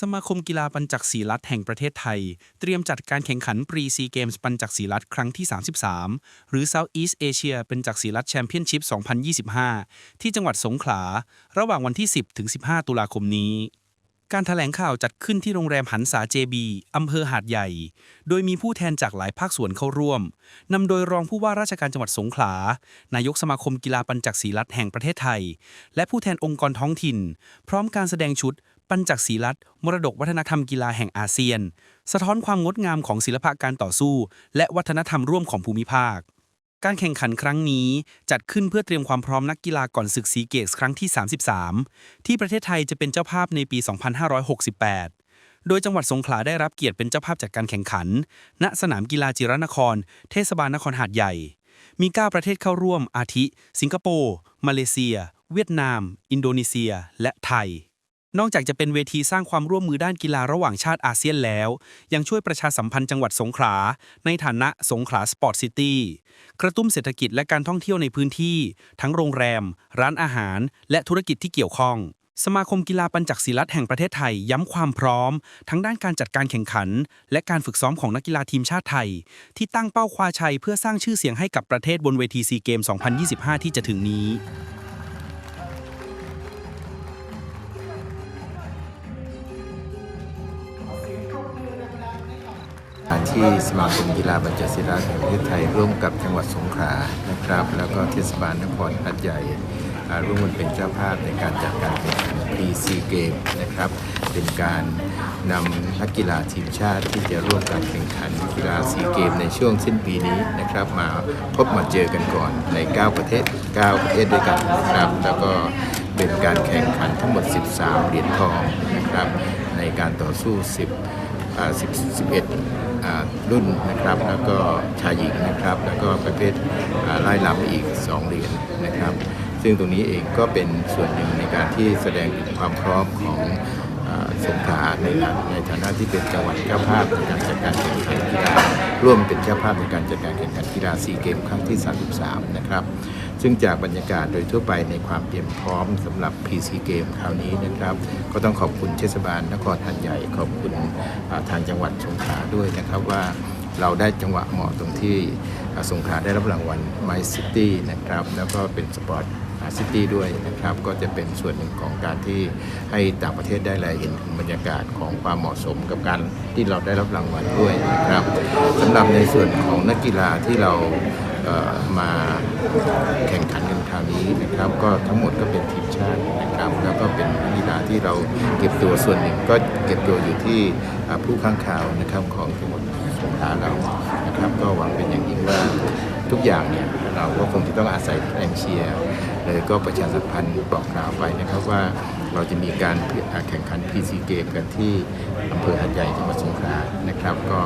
สมาคมกีฬาปัญจักษีรัฐแห่งประเทศไทย เตรียมจัดการแข่งขันปรีซีเกมส์ปัญจักษีรัฐครั้งที่ 33 หรือ Southeast Asia เป็นจักษีรัฐแชมเปี้ยนชิพ 2025 ที่จังหวัดสงขลา ระหว่างวันที่ 10 ถึง 15 ตุลาคมนี้ การถแถลงข่าวจัดขึ้นที่โรงแรมหันษาเจบีอำเภอหาดใหญ่ โดยมีผู้แทนจากหลายภาคส่วนเข้าร่วม นำโดยรองผู้ว่าราชการจังหวัดสงขลา นายกสมาคมกีฬาปัญจักษีรัฐแห่งประเทศไทย และผู้แทนองค์กรท้องถิ่น พร้อมการแสดงชุด ปัญจักษีรัฐมรดกวัฒนธรรมกีฬาแห่งอาเซียน สะท้อนความงดงามของศิลปะการต่อสู้ และวัฒนธรรมร่วมของภูมิภาค การแข่งขันครั้งนี้จัดขึ้นเพื่อเตรียมความพร้อมนักกีฬาก่อนศึกซีเกมส์ครั้งที่ 33 ที่ประเทศไทยจะเป็นเจ้าภาพในปี 2568โดยจังหวัดสงขลาได้รับเกียรติเป็นเจ้าภาพจัดการแข่งขัน ณ สนามกีฬาจิรนคร เทศบาลนครหาดใหญ่ มี 9 ประเทศเข้าร่วม อาทิ สิงคโปร์ มาเลเซีย เวียดนาม อินโดนีเซีย และไทย นอกจากจะเป็นเวทีสร้างความร่วมมือด้านกีฬาระหว่างชาติอาเซียนแล้ว ยังช่วยประชาสัมพันธ์จังหวัดสงขลา ในฐานะสงขลาสปอร์ตซิตี้กระตุ้นเศรษฐกิจและการท่องเที่ยวในพื้นที่ ทั้งโรงแรม ร้านอาหาร และธุรกิจที่เกี่ยวข้อง สมาคมกีฬาปัญจักษีรัฐแห่งประเทศไทยย้ำความพร้อม ทั้งด้านการจัดการแข่งขัน และการฝึกซ้อมของนักกีฬาทีมชาติไทย ที่ตั้งเป้าคว้าชัยเพื่อสร้างชื่อเสียงให้กับประเทศบนเวทีซีเกม 2025 ที่จะถึงนี้ ที่สมาคมกีฬาบัญจศิลาแห่งประเทศไทย ร่วมกับจังหวัดสงขลานะครับ แล้วก็เทศบาลนครหัดใหญ่ร่วมกันเป็นเจ้าภาพในการจัดการแข่งขัน PC เกมนะครับ เป็นการนำนักกีฬาทีมชาติที่จะร่วมการแข่งขันกีฬาซีเกมในช่วงสิ้นปีนี้นะครับ มาพบมาเจอกันก่อนใน 9 ประเทศ 9 ประเทศด้วยกันนะครับ แล้วก็เป็นการแข่งขันทั้งหมด 13 เหรียญทองนะครับ ในการต่อสู้ 10 11 รุ่นนะครับ แล้วก็ชายหญิงนะครับ แล้วก็ประเภทไล่ลำอีก 2 เหรียญนะครับ ซึ่งตรงนี้เองก็เป็นส่วนหนึ่งในการที่แสดงถึงความพร้อมของสงขลาในฐานในฐานะที่เป็นจังหวัดเจ้าภาพในการจัดการแข่งขันกีฬาร่วมเป็นเจ้าภาพในการจัดการแข่งขันกีฬาซีเกมครั้งที่ 33 นะครับ ซึ่งจากบรรยากาศโดยทั่วไปในความเตรียมพร้อมสำหรับ PC เกมคราวนี้นะครับ ก็ต้องขอบคุณเทศบาลนครหันใหญ่ขอบคุณทางจังหวัดสงขลาด้วยนะครับว่าเราได้จังหวะเหมาะตรงที่สงขลาได้รับรางวัล My City นะครับ แล้วก็เป็นสปอร์ต ซิตี้ด้วยนะครับก็จะเป็นส่วนหนึ่งของการที่ให้ต่างประเทศได้แลเห็นถึงบรรยากาศของความเหมาะสมกับการที่เราได้รับรางวัลด้วยนะครับสำหรับในส่วนของนักกีฬาที่เรามาแข่งขันกันคราวนี้นะครับ ก็ทั้งหมดก็เป็นทีมชาตินะครับแล้วก็เป็นนักกีฬาที่เราเก็บตัวส่วนหนึ่งก็เก็บตัวอยู่ที่ผู้ข้างข่าวนะครับของจังหวัดสงขลาเรานะครับ ก็หวังเป็นอย่างยิ่งว่าทุกอย่างเนี่ยเราก็คงจะต้องอาศัยแรงเชียร์ เลยก็ประชาสัมพันธ์บอกกล่าวไปนะครับว่าเราจะมีการแข่งขัน PC เกมกันที่อำเภอหัดใหญ่จังหวัดสงขลานะครับ ก็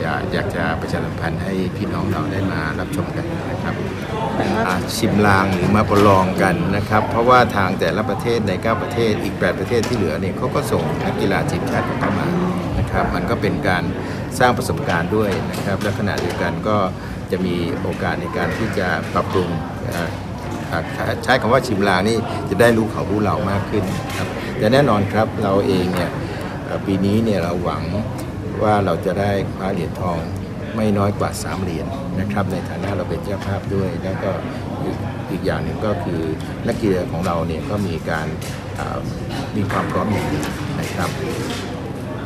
อยากอยากจะประชาสัมพันธ์ให้พี่น้องเราได้มารับชมกันนะครับชิมลางหรือมาประลองกันนะครับ เพราะว่าทางแต่ละประเทศใน 9 ประเทศอีก 8 ประเทศที่เหลือเนี่ยเขาก็ส่งนักกีฬาทีมชาติเข้ามานะครับ มันก็เป็นการสร้างประสบการณ์ด้วยนะครับ และขณะเดียวกันก็จะมีโอกาสในการที่จะปรับปรุง ใช้คำว่าชิมลานี่จะได้รู้เขารู้เรามากขึ้นครับแต่แน่นอนครับเราเองเนี่ยปีนี้เนี่ยเราหวังว่าเราจะได้คว้าเหรียญทองไม่น้อยกว่า 3 เหรียญนะครับ ในฐานะเราเป็นเจ้าภาพด้วย แล้วก็อีกอย่างหนึ่งก็คือนักกีฬาของเราเนี่ยก็มีการมีความพร้อมอย่างดีนะครับ